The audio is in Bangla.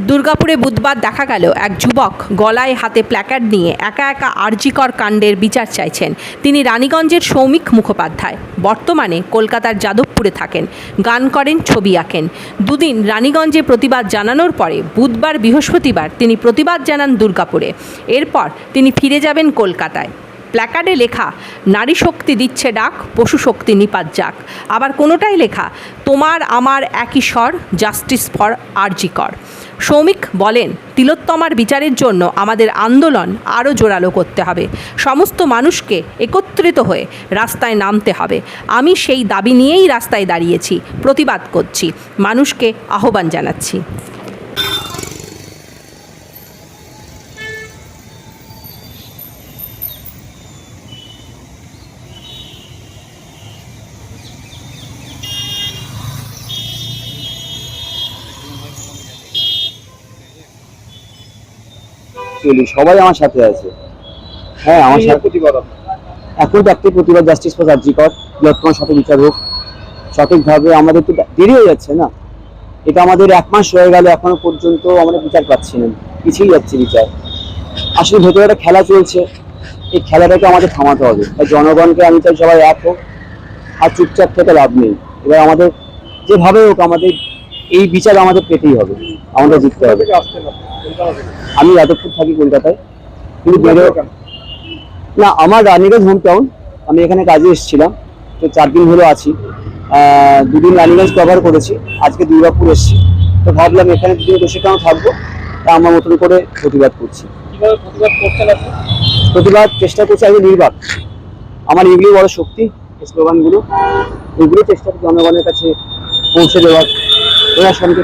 দুর্গাপুরে বুধবার দেখা গেল এক যুবক গলায় হাতে প্ল্যাকার্ড নিয়ে একা একা আরজিকর কাণ্ডের বিচার চাইছেন। তিনি রানীগঞ্জের সৌমিক মুখোপাধ্যায়। বর্তমানে কলকাতার যাদবপুরে থাকেন। গান করেন, ছবি আঁকেন। দুদিন রানীগঞ্জে প্রতিবাদ জানানোর পরে বুধবার, বৃহস্পতিবার তিনি প্রতিবাদ জানান দুর্গাপুরে। এরপর তিনি ফিরে যাবেন কলকাতায়। প্ল্যাকার্ডে লেখা, নারী শক্তি দিচ্ছে ডাক, পশু শক্তি নিপাত যাক। আবার কোনোটাই লেখা, তোমার আমার একই স্বর জাস্টিস ফর আরজিকর। সৌমিক বলেন, তিলোত্তমার বিচারের জন্য আমাদের আন্দোলন আরও জোরালো করতে হবে। সমস্ত মানুষকে একত্রিত হয়ে রাস্তায় নামতে হবে। আমি সেই দাবি নিয়েই রাস্তায় দাঁড়িয়েছি। প্রতিবাদ করছি। মানুষকে আহ্বান জানাচ্ছি। চলি সবাই আমার সাথে আছে। হ্যাঁ আমার সাথে এখন তো একটাই প্রতিবাদ জাস্টিস ফর বৃহত্তমার সাথে বিচার হোক। সঠিকভাবে আমাদের তো দেরি হয়ে যাচ্ছে না? এটা আমাদের এক মাস হয়ে গেল এখনও পর্যন্ত আমরা বিচার পাচ্ছি না। পিছিয়ে যাচ্ছে বিচার। আসলে ভেতরে একটা খেলা চলছে। এই খেলাটাকে আমাদের থামাতে হবে। তাই জনগণকে আমি চাই সবাই এক হোক আর চুপচাপ থেকে লাভ নেই। এবার আমাদের যেভাবে হোক আমাদের এই বিচার আমাদের পেতেই হবে আমাদের জিততে হবে। আমি যাদবপুর থাকি কলকাতায়। কিন্তু না আমার রানীগঞ্জ হোম টাউন আমি এখানে কাজে এসেছিলাম তো চার দিন হলো আছি। দুদিন রানীগঞ্জ কভার করেছি আজকে দুর্গাপুর এসেছি। তো ভাবলাম এখানে দুদিন বসে কেন থাকব? তা আমার মতন করে প্রতিবাদ করছি। প্রতিবাদ চেষ্টা করছি আমি নির্বাক। আমার এগুলি বড় শক্তি স্লোগানগুলো। এগুলো চেষ্টা করছি জনগণের কাছে পৌঁছে দেওয়ার প্রশাসনকে